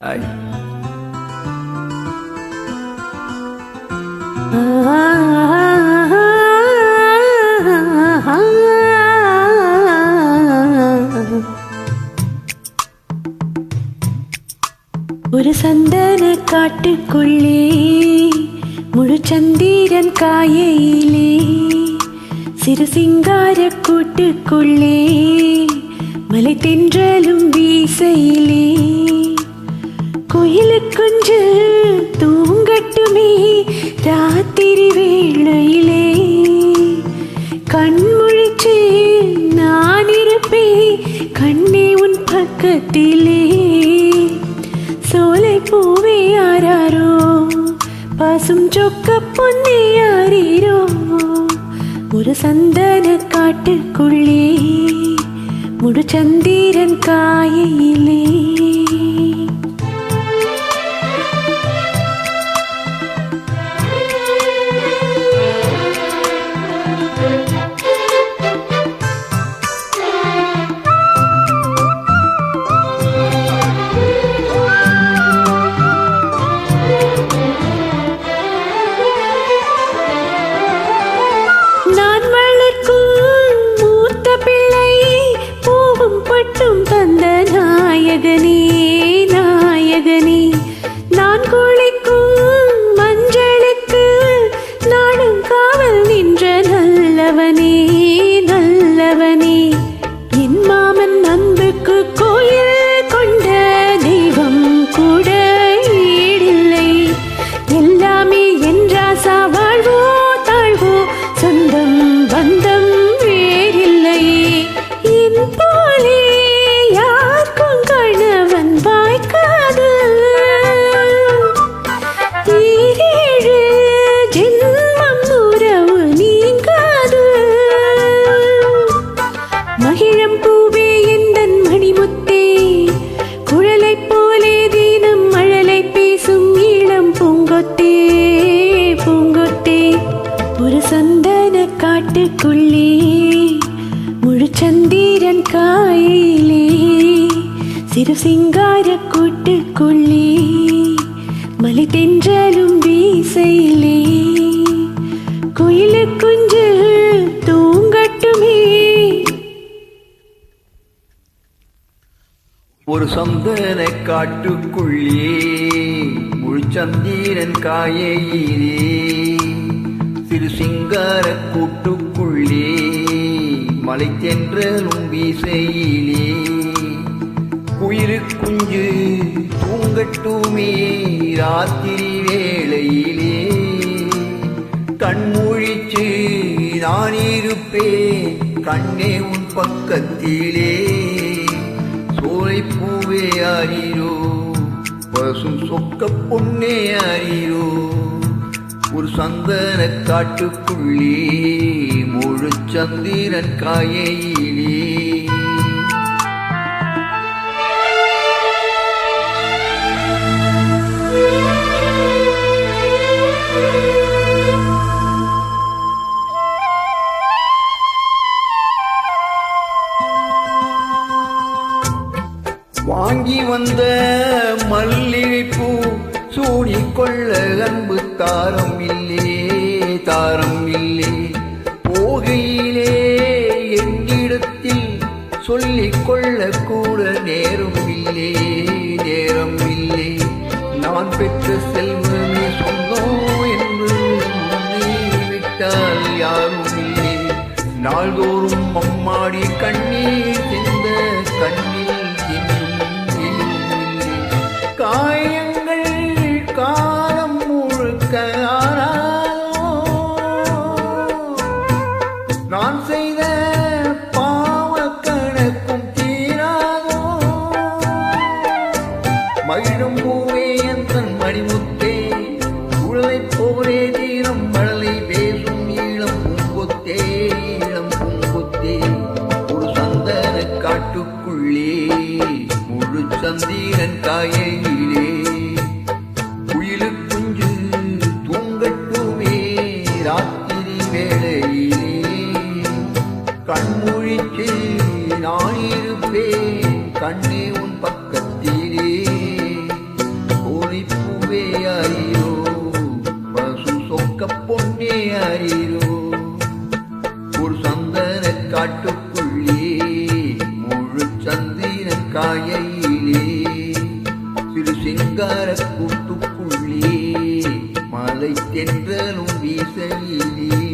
Ay. ஒரு சந்தன காட்டுக்குள்ளே முழு சந்திரன் காயிலே சிறு சிங்கார கூட்டுக்குள்ளே மலை தென்றலும் வீசையிலே குயிலு தூங்கட்டுமே ராத்திரி வேளையிலே. கண் நான் இருப்பேன் கண்ணே உன் பக்கத்திலே. சோலை பூவே யாராரோ பாசும் சொக்க பொன்னே யாரீரோ ஒரு சந்தன காட்டுக்குள்ளே முழு சந்திரன் காயிலே நாயகனே முழு சந்திரன் காயிலே சிறு சிங்கார கூட்டுக்குள்ளே மலை தென்றலும் வீசையிலே. குயிலு குஞ்சு தூங்கட்டுமே. ஒரு சந்தன காட்டுக்குள்ளே முழுச்சந்தீரன் காயிலே சிறு சிங்கார கூட்டுக்குள்ளே. மலை நும்பி செயலே குயிலு குஞ்சு தூங்கட்டுமே ராத்திரி வேளையிலே. கண்மூழிச்சு நான் இருப்பேன் கண்ணே உன் பக்கத்திலே. சோலை பூவே அறியோ பசும் சொக்க பொன்னே அறியோ ஒரு சந்தன காட்டுக்குள்ளே. முழு சந்திரன் காயையிலே. வாங்கி வந்த மல்லிகைப்பூ சூடிக்கொள்ள அன்பு தாரம் இல்லை. கொள்ள கூட நேரம் இல்லே நேரம் இல்லே நான் பெற்ற செல்வமே சொந்தம் என்று விட்டால் யாரும் இல்லை நாள்தோறும் அம்மாடி கண்ணீர் சிந்த கண்ணில் இன்னும் காய சந்திரன் தாயிலே குயிலு குஞ்சு தூங்கட்டுமே ராத்திரி வேளையிலே. கண்மொழிக்கு நான் இருப்பேன் கண்ணே உன் பக்கத்திலே. கோழிப்பூவே அறியோ பசு சொக்க பொன்னே அறியோ. ஒரு சந்தன காட்டுக்குள்ளே முழு சந்திரன் காயை என்றலும் வீசவிலே